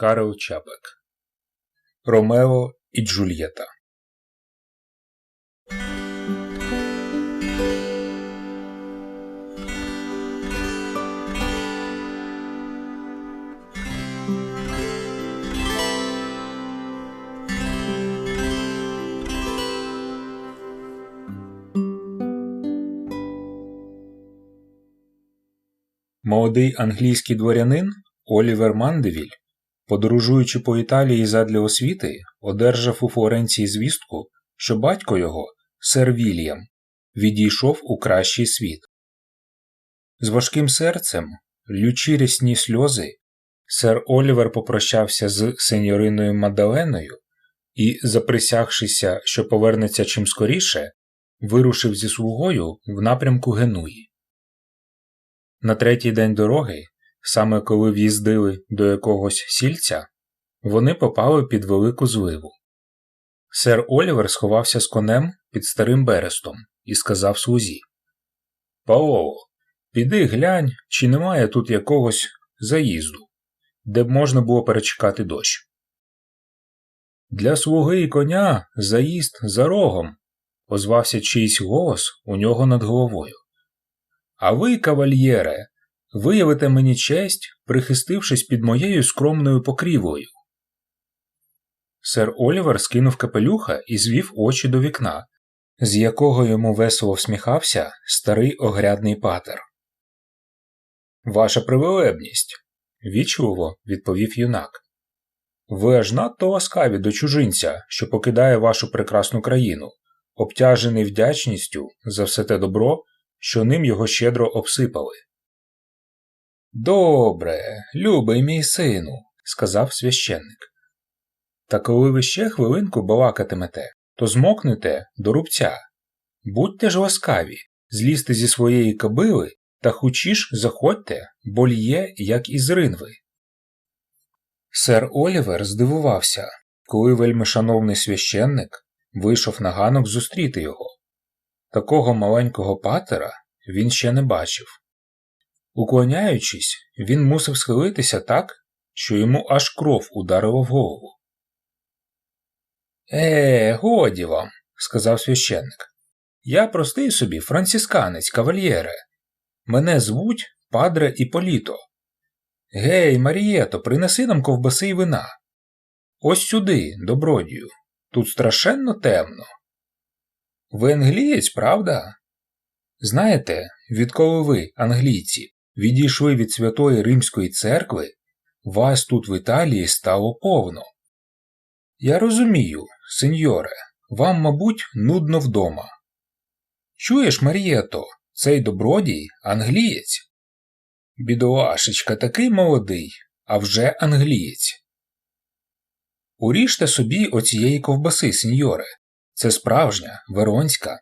Карл Чапек. Ромео і Джульєта. Молодий англійський дворянин Олівер Мандевіль, подорожуючи по Італії задля освіти, одержав у Флоренції звістку, що батько його, сер Вільям, відійшов у кращий світ. З важким серцем, лючі рясні сльози, сер Олівер попрощався з сеньориною Мадаленою і, заприсягшися, що повернеться чим скоріше, вирушив зі слугою в напрямку Генуї. На третій день дороги, саме коли в'їздили до якогось сільця, вони попали під велику зливу. Сер Олівер сховався з конем під старим берестом і сказав слузі Паоло, піди глянь, чи немає тут якогось заїзду, де б можна було перечекати дощ. Для слуги і коня заїзд за рогом, озвався чийсь голос у нього над головою. А ви, кавальєре, виявите мені честь, прихистившись під моєю скромною покрівою. Сер Олівер скинув капелюха і звів очі до вікна, з якого йому весело всміхався старий огрядний патер. Ваша привилебність, вічливо відповів юнак. Ви аж надто ласкаві до чужинця, що покидає вашу прекрасну країну, обтяжений вдячністю за все те добро, що ним його щедро обсипали. Добре, любий мій сину, сказав священник. Та коли ви ще хвилинку балакатимете, то змокнете до рубця. Будьте ж ласкаві, злізьте зі своєї кобили та хучіш заходьте, бо л'є, як із ринви. Сер Олівер здивувався, коли вельмишановний священник вийшов на ганок зустріти його. Такого маленького патера він ще не бачив. Уклоняючись, він мусив схилитися так, що йому аж кров ударила в голову. Е, годі вам, сказав священник. Я простий собі францисканець, кавальєре. Мене звуть Падре Іполіто. Гей, Марієто, принеси нам ковбаси й вина. Ось сюди, добродію. Тут страшенно темно. Ви англієць, правда? Знаєте, відколи ви, англійці, відійшли від Святої Римської церкви, вас тут в Італії стало повно. Я розумію, сеньоре, вам, мабуть, нудно вдома. Чуєш, Марієто, цей добродій англієць? Бідолашечка такий молодий, а вже англієць. Уріжте собі оцієї ковбаси, сеньоре. Це справжня, веронська.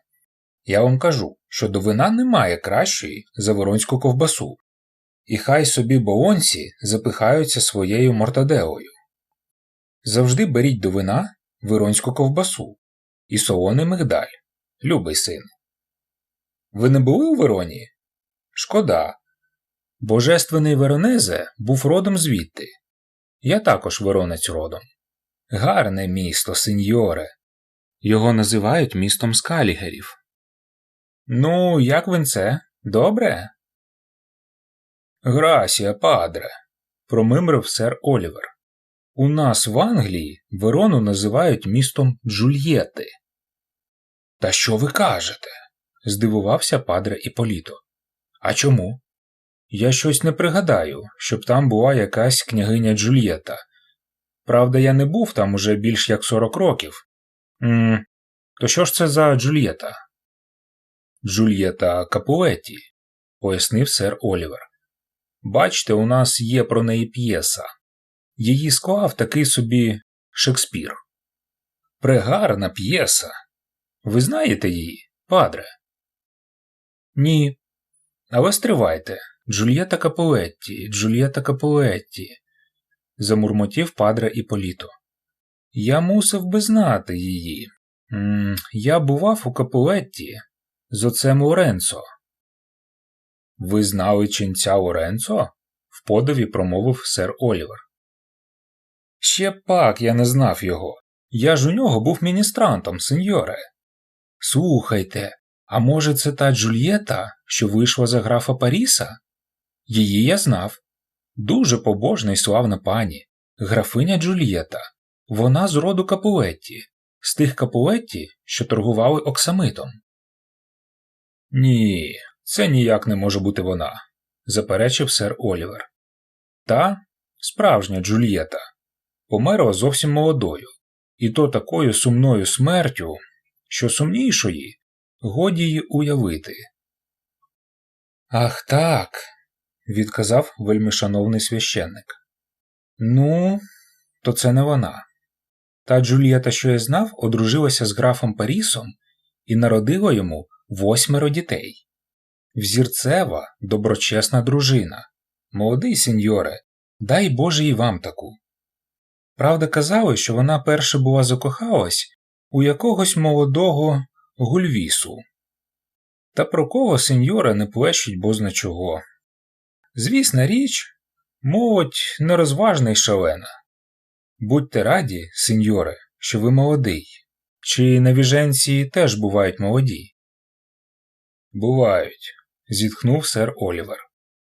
Я вам кажу, що до вина немає кращої за веронську ковбасу, і хай собі болонці запихаються своєю мортаделою. Завжди беріть до вина виронську ковбасу і солоний мигдаль, любий син. Ви не були у Вероні? Шкода. Божественний Веронезе був родом звідти. Я також веронець родом. Гарне місто, сеньоре. Його називають містом скалігерів. Ну, як винце? Добре? Грасія, падре, промимрив сер Олівер. У нас в Англії Верону називають містом Джульєти. Та що ви кажете? здивувався падре Іполіто. А чому? Я щось не пригадаю, щоб там була якась княгиня Джульєта. Правда, я не був там уже більш як сорок років. М то що ж це за Джульєта? Джульєта Капуеті, пояснив сер Олівер. Бачте, у нас є про неї п'єса. Її склав такий собі Шекспір. Прегарна п'єса. Ви знаєте її, падре? Ні. Але стривайте. Джульєта Капуетті, Джульєта Капуетті, замурмотів падре Іполіто. Я мусив би знати її. М -м, я бував у Капуетті з оцем Лоренцо. Ви знали ченця Лоренцо? в подиві промовив сер Олівер. Ще пак я не знав його. Я ж у нього був міністрантом, сеньоре. Слухайте, а може, це та Джульєта, що вийшла за графа Паріса? Її я знав. Дуже побожна і славна пані, графиня Джульєта. Вона з роду Капуетті, з тих Капуетті, що торгували оксамитом. Ні, це ніяк не може бути вона, заперечив сер Олівер. Та справжня Джульєта померла зовсім молодою, і то такою сумною смертю, що сумнішої годі її уявити. Ах так, відказав вельмишановний священник. Ну, то це не вона. Та Джульєта, що я знав, одружилася з графом Парісом і народила йому восьмеро дітей. Взірцева, доброчесна дружина. Молодий сеньоре, дай Боже і вам таку. Правда, казали, що вона перше була закохалась у якогось молодого гульвісу. Та про кого сеньора не плещуть бозна чого. Звісна річ, молодь нерозважна й шалена. Будьте раді, сеньоре, що ви молодий. Чи навіженці теж бувають молоді? Бувають, зітхнув сер Олівер.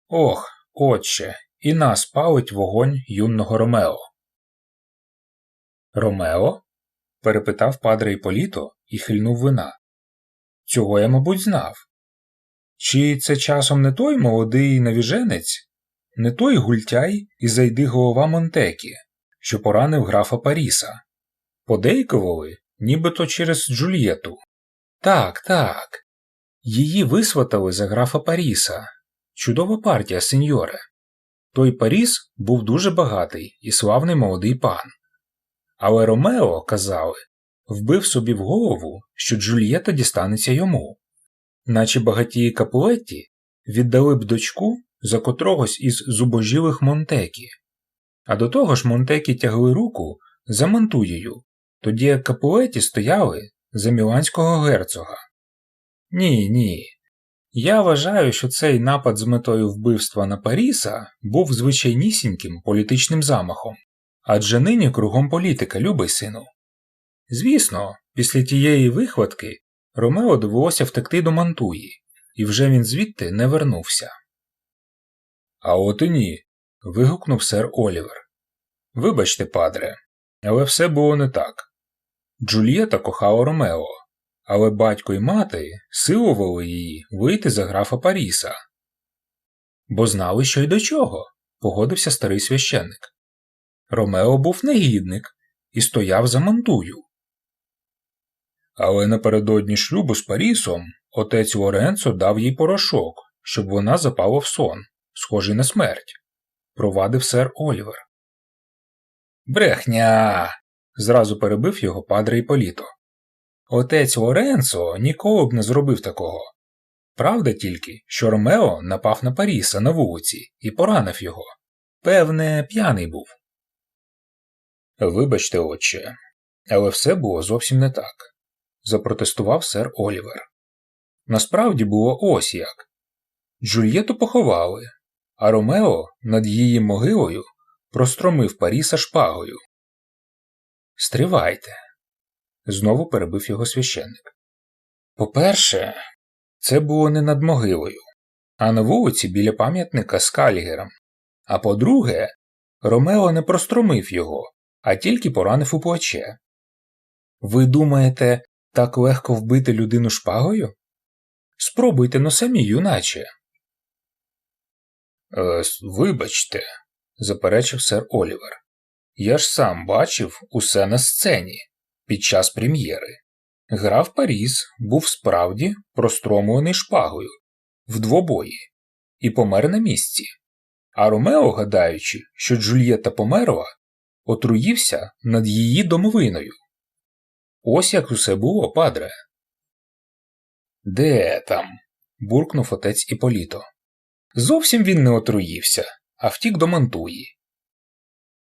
Ох, отче, і нас палить вогонь юного Ромео. Ромео? перепитав падре Іполіто і хильнув вина. Цього я, мабуть, знав. Чи це часом не той молодий навіженець, не той гультяй і зайди голова Монтекі, що поранив графа Паріса? Подейкували, нібито через Джульєту. Так, так. Її висватали за графа Паріса. Чудова партія, сеньоре. Той Паріс був дуже багатий і славний молодий пан. Але Ромео, казали, вбив собі в голову, що Джульєта дістанеться йому, наче багатії Капуетті віддали б дочку за котрогось із зубожілих Монтекі. А до того ж Монтекі тягли руку за Монтуєю, тоді як Капуеті стояли за міланського герцога. Ні, ні. Я вважаю, що цей напад з метою вбивства на Паріса був звичайнісіньким політичним замахом, адже нині кругом політика, любий сину. Звісно, після тієї вихватки Ромео довелося втекти до Мантуї, і вже він звідти не вернувся. А от і ні. вигукнув сер Олівер. Вибачте, падре, але все було не так. Джульєта кохала Ромео, але батько і мати силували її вийти за графа Паріса. Бо знали, що й до чого, погодився старий священник. Ромео був негідник і стояв за Мантую. Але напередодні шлюбу з Парісом отець Лоренцо дав їй порошок, щоб вона запала в сон, схожий на смерть, провадив сер Олівер. Брехня. зразу перебив його падре Іполіто. Отець Лоренцо ніколи б не зробив такого. Правда тільки, що Ромео напав на Паріса на вулиці і поранив його. Певне, п'яний був. Вибачте, отче, але все було зовсім не так, запротестував сер Олівер. Насправді було ось як. Джульєту поховали, а Ромео над її могилою простромив Паріса шпагою. Стривайте, знову перебив його священник. По-перше, це було не над могилою, а на вулиці біля пам'ятника з Калігером. А по-друге, Ромео не простромив його, а тільки поранив у плече. Ви думаєте, так легко вбити людину шпагою? Спробуйте но самі, юначе. Е, вибачте, заперечив сер Олівер. Я ж сам бачив усе на сцені під час прем'єри. Граф Паріс був справді простромлений шпагою в двобої і помер на місці. А Ромео, гадаючи, що Джульєта померла, отруївся над її домовиною. Ось як усе було, падре. Де там? буркнув отець Іполіто. Зовсім він не отруївся, а втік до Мантуї.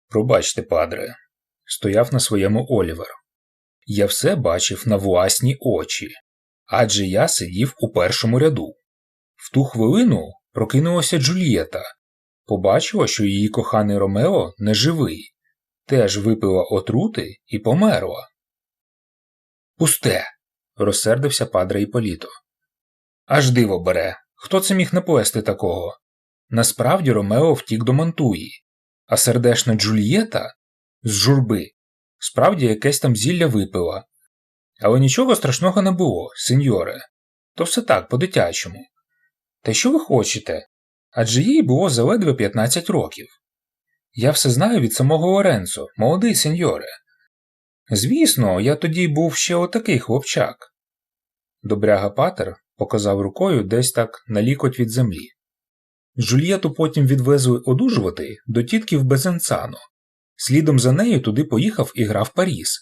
Пробачте, падре, стояв на своєму Олівер. Я все бачив на власні очі, адже я сидів у першому ряду. В ту хвилину прокинулася Джульєта, побачила, що її коханий Ромео не живий, теж випила отрути і померла. Пусте. розсердився падре Іполіто. Аж диво бере. Хто це міг напоїсти такого? Насправді Ромео втік до Мантуї, а сердешна Джульєта з журби справді якесь там зілля випила. Але нічого страшного не було, сеньоре. То все так, по-дитячому. Та що ви хочете? Адже їй було заледве 15 років. Я все знаю від самого Лоренцо, молодий сеньоре. Звісно, я тоді був ще отакий хлопчак. Добряга Патер показав рукою десь так на лікоть від землі. Джульєту потім відвезли одужувати до тітки в Безенцано. Слідом за нею туди поїхав і грав Паріс,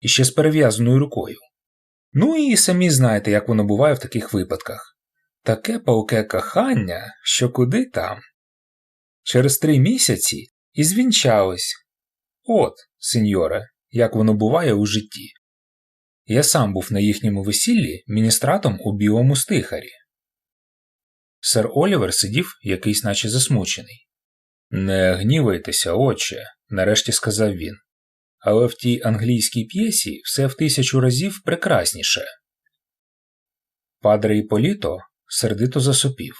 іще з перев'язаною рукою. Ну і самі знаєте, як воно буває в таких випадках. Таке палке кохання, що куди там. Через три місяці і звінчались. От, сеньоре, як воно буває у житті. Я сам був на їхньому весіллі міністратом у білому стихарі. Сер Олівер сидів якийсь наче засмучений. Не гнівайтеся, отче, нарешті сказав він. Але в тій англійській п'єсі все в тисячу разів прекрасніше. Падре Іполіто сердито засопів.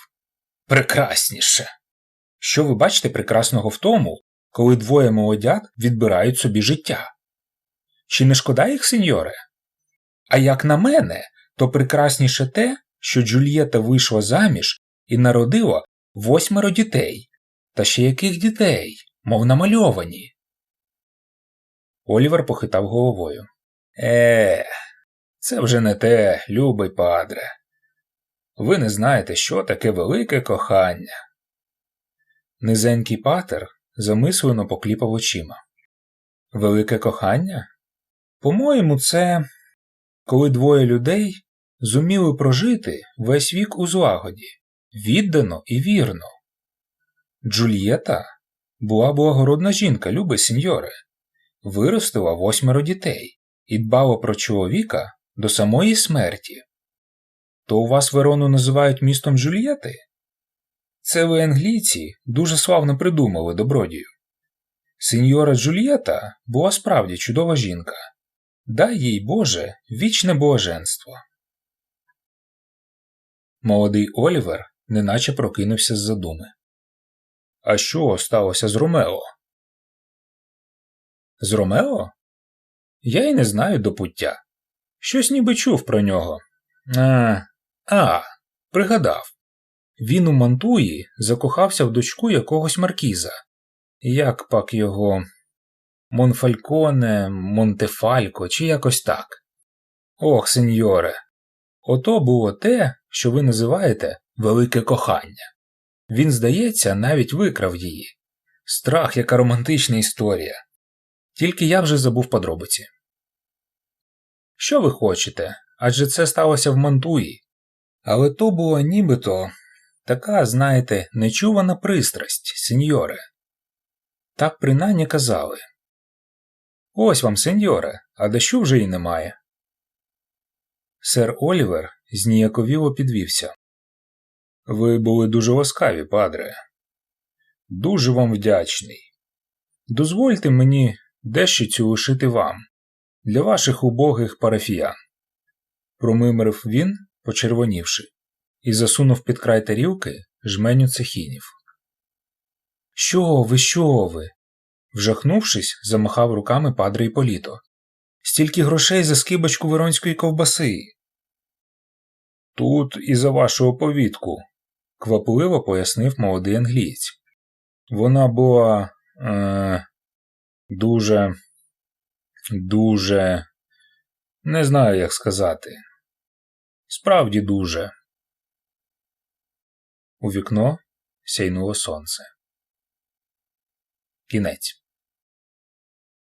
Прекрасніше. Що ви бачите прекрасного в тому, коли двоє молодят відбирають собі життя? Чи не шкода їх, сеньоре? А як на мене, то прекрасніше те, що Джульєта вийшла заміж і народила восьмеро дітей. Та ще яких дітей, мов намальовані. Олівер похитав головою. Е, це вже не те, любий падре. Ви не знаєте, що таке велике кохання. Низенький патер замислено покліпав очима. Велике кохання? По-моєму, це коли двоє людей зуміли прожити весь вік у злагоді, віддано і вірно. Джульєта була благородна жінка, любе сеньоре, виростила восьмеро дітей і дбала про чоловіка до самої смерті. То у вас Верону називають містом Джульєти? Це ви англійці дуже славно придумали добродію. Сеньора Джульєта була справді чудова жінка. Дай їй Боже вічне блаженство. Молодий Олівер неначе прокинувся з задуми. А що сталося з Ромео? З Ромео? Я й не знаю до пуття. Щось ніби чув про нього. А, а, пригадав. Він у Мантуї закохався в дочку якогось маркіза. Як пак його Монфальконе, Монтефалько чи якось так. Ох, сеньоре, ото було те, що ви називаєте велике кохання. Він, здається, навіть викрав її. Страх, яка романтична історія. Тільки я вже забув подробиці. Що ви хочете? Адже це сталося в Мантуї. Але то була нібито така, знаєте, нечувана пристрасть, сеньоре. Так принаймні казали. Ось вам, сеньоре, а дощу вже й немає. Сер Олівер зніяковіло підвівся. Ви були дуже ласкаві, падре. Дуже вам вдячний. Дозвольте мені дещо цю лишити вам, для ваших убогих парафіян. Промимрив він, почервонівши, і засунув під край тарілки жменю цехінів. Що ви, що ви? Вжахнувшись, замахав руками падре Іполіто. Стільки грошей за скибочку веронської ковбаси. Тут і за вашу оповідку, квапливо пояснив молодий англієць. Вона була е, дуже, дуже, не знаю, як сказати. Справді дуже. У вікно сяйнуло сонце. Кінець.